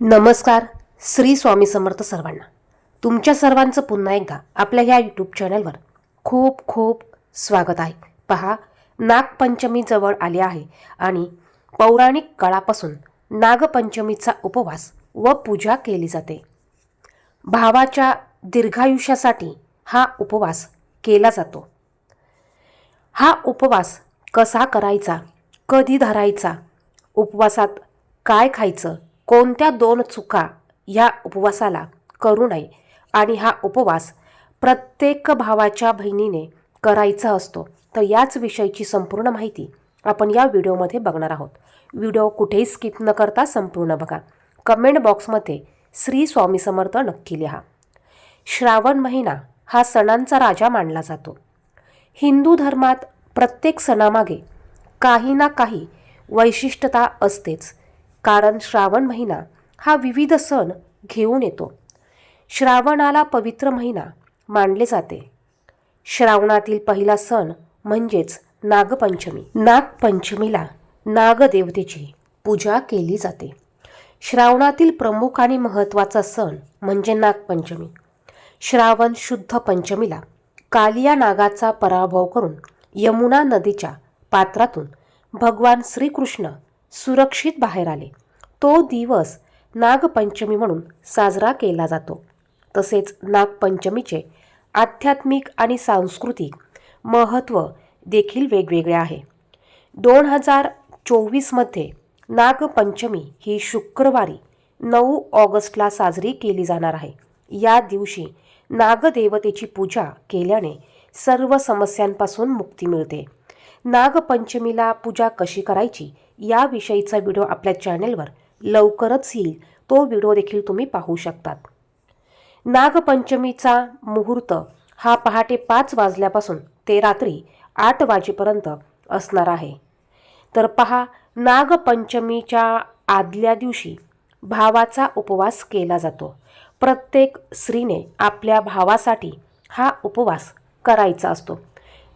नमस्कार श्री स्वामी समर्थ सर्वांना. तुमच्या सर्वांचं पुन्हा एकदा आपल्या ह्या यूट्यूब चॅनलवर खूप खूप स्वागत आहे. पहा नागपंचमी जवळ आली आहे आणि पौराणिक काळापासून नागपंचमीचा उपवास व पूजा केली जाते. भावाच्या दीर्घायुष्यासाठी हा उपवास केला जातो. हा उपवास कसा करायचा कधी धरायचा उपवासात काय खायचं कोणत्या दोन चुका ह्या उपवासाला करू नये आणि हा उपवास प्रत्येक भावाच्या बहिणीने करायचा असतो तर याच विषयीची संपूर्ण माहिती आपण या व्हिडिओमध्ये बघणार आहोत. व्हिडिओ कुठेही स्किप न करता संपूर्ण बघा. कमेंट बॉक्समध्ये श्री स्वामी समर्थ नक्की लिहा. श्रावण महिना हा सणांचा राजा मानला जातो. हिंदू धर्मात प्रत्येक सणामागे काही ना काही वैशिष्ट्यता असतेच. कारण श्रावण महिना हा विविध सण घेऊन येतो. श्रावणाला पवित्र महिना मानले जाते. श्रावणातील पहिला सण म्हणजेच नागपंचमी. नागपंचमीला नागदेवतेची पूजा केली जाते. श्रावणातील प्रमुख आणि महत्त्वाचा सण म्हणजे नागपंचमी. श्रावण शुद्ध पंचमीला कालिया नागाचा पराभव करून यमुना नदीच्या पात्रातून भगवान श्रीकृष्ण सुरक्षित बाहेर आले. तो दिवस नागपंचमी म्हणून साजरा केला जातो. तसेच नागपंचमीचे आध्यात्मिक आणि सांस्कृतिक महत्त्व देखील वेगवेगळे आहे. दोन हजार चोवीसमध्ये नागपंचमी ही शुक्रवारी नऊ ऑगस्टला साजरी केली जाणार आहे. या दिवशी नागदेवतेची पूजा केल्याने सर्व समस्यांपासून मुक्ती मिळते. नागपंचमीला पूजा कशी करायची याविषयीचा व्हिडिओ आपल्या चॅनेलवर लवकरच येईल. तो व्हिडिओ देखील तुम्ही पाहू शकतात. नागपंचमीचा मुहूर्त हा पहाटे पाच वाजल्यापासून ते रात्री आठ वाजेपर्यंत असणार आहे. तर पहा नागपंचमीच्या आदल्या दिवशी भावाचा उपवास केला जातो. प्रत्येक स्त्रीने आपल्या भावासाठी हा उपवास करायचा असतो.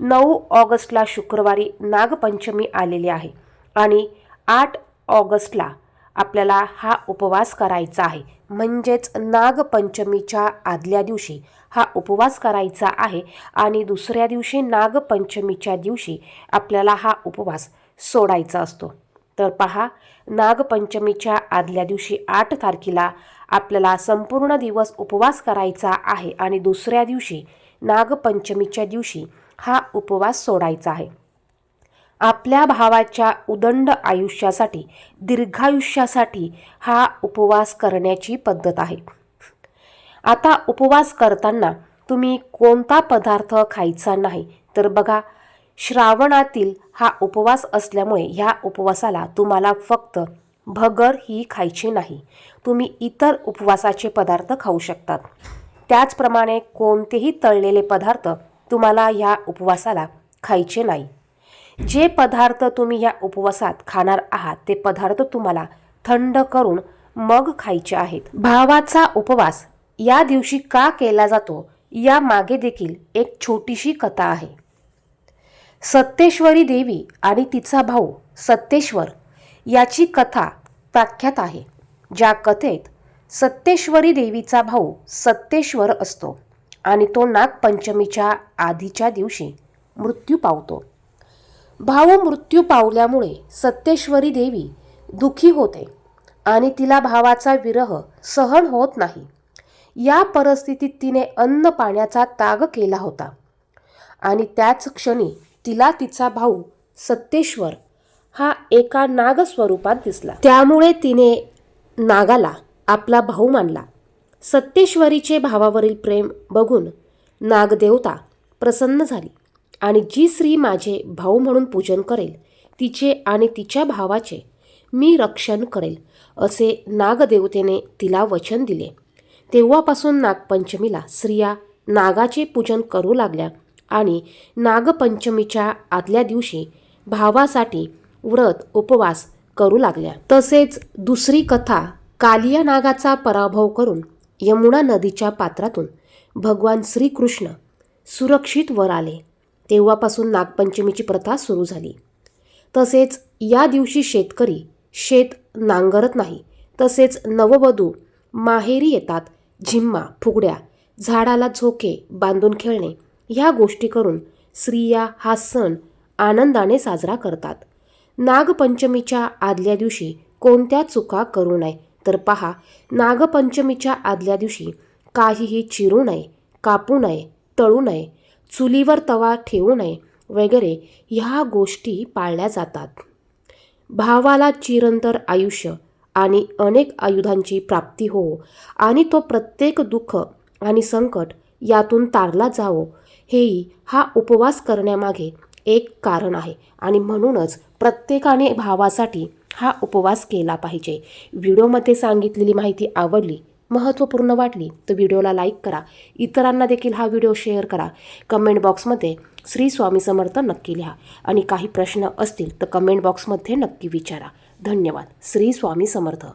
नऊ ऑगस्टला शुक्रवारी नागपंचमी आलेली आहे आणि आठ ऑगस्टला आपल्याला हा उपवास करायचा आहे. म्हणजेच नागपंचमीच्या आदल्या दिवशी हा उपवास करायचा आहे आणि दुसऱ्या दिवशी नागपंचमीच्या दिवशी आपल्याला हा उपवास सोडायचा असतो. तर पहा नागपंचमीच्या आदल्या दिवशी आठ तारखेला आपल्याला संपूर्ण दिवस उपवास करायचा आहे आणि दुसऱ्या दिवशी नागपंचमीच्या दिवशी उपवास सोडायचा आहे. आपल्या भावाच्या उदंड आयुष्यासाठी दीर्घायुष्यासाठी हा उपवास करण्याची पद्धत आहे. आता उपवास करताना तुम्ही कोणता पदार्थ खायचा नाही तर बघा श्रावणातील हा उपवास असल्यामुळे ह्या उपवासाला तुम्हाला फक्त भगर ही खायची नाही. तुम्ही इतर उपवासाचे पदार्थ खाऊ शकतात. त्याचप्रमाणे कोणतेही तळलेले पदार्थ तुम्हाला ह्या उपवासाला खायचे नाही. जे पदार्थ तुम्ही या उपवासात खाणार आहात ते पदार्थ तुम्हाला थंड करून मग खायचे आहेत. भावाचा उपवास या दिवशी का केला जातो या मागे देखील एक छोटीशी कथा आहे. सत्तेश्वरी देवी आणि तिचा भाऊ सत्तेश्वर याची कथा प्रख्यात आहे. ज्या कथेत सत्तेश्वरी देवीचा भाऊ सत्तेश्वर असतो. आणि तो नागपंचमीच्या आधीच्या दिवशी मृत्यू पावतो. भाऊ मृत्यू पावल्यामुळे सत्तेश्वरी देवी दुखी होते आणि तिला भावाचा विरह सहन होत नाही. या परिस्थितीत तिने अन्न पाण्याचा त्याग केला होता आणि त्याच क्षणी तिला तिचा भाऊ सत्तेश्वर हा एका नाग स्वरूपात दिसला. त्यामुळे तिने नागाला आपला भाऊ मानला. सत्तेश्वरीचे भावावरील प्रेम बघून नागदेवता प्रसन्न झाली आणि जी स्त्री माझे भाऊ म्हणून पूजन करेल तिचे आणि तिच्या भावाचे मी रक्षण करेल असे नागदेवतेने तिला वचन दिले. तेव्हापासून नागपंचमीला स्त्रिया नागाचे पूजन करू लागल्या आणि नागपंचमीच्या आदल्या दिवशी भावासाठी व्रत उपवास करू लागल्या. तसेच दुसरी कथा कालिया नागाचा पराभव करून यमुना नदीच्या पात्रातून भगवान श्रीकृष्ण सुरक्षित वर आले. तेव्हापासून नागपंचमीची प्रथा सुरू झाली. तसेच या दिवशी शेतकरी शेत नांगरत नाही. तसेच नववधू माहेरी येतात. झिम्मा फुगड्या झाडाला झोके बांधून खेळणे ह्या गोष्टी करून स्त्रिया हा सण आनंदाने साजरा करतात. नागपंचमीच्या आदल्या दिवशी कोणत्या चुका करू नये तर पहा नागपंचमीच्या आदल्या दिवशी काहीही चिरू नये कापू नये तळू नये चुलीवर तवा ठेवू नये वगैरे ह्या गोष्टी पाळल्या जातात. भावाला चिरंतर आयुष्य आणि अनेक आयुधांची प्राप्ती हो आणि तो प्रत्येक दुःख आणि संकट यातून तारला जावो हेही हा उपवास करण्यामागे एक कारण आहे आणि म्हणूनच प्रत्येकाने भावासाठी हा उपवास केला पाहिजे. व्हिडिओमध्ये सांगितलेली माहिती आवडली महत्त्वपूर्ण वाटली तर व्हिडिओला लाईक करा. इतरांना देखील हा व्हिडिओ शेअर करा. कमेंट बॉक्समध्ये श्री स्वामी समर्थ नक्की लिहा. आणि काही प्रश्न असतील तर कमेंट बॉक्समध्ये नक्की विचारा. धन्यवाद. श्री स्वामी समर्थ.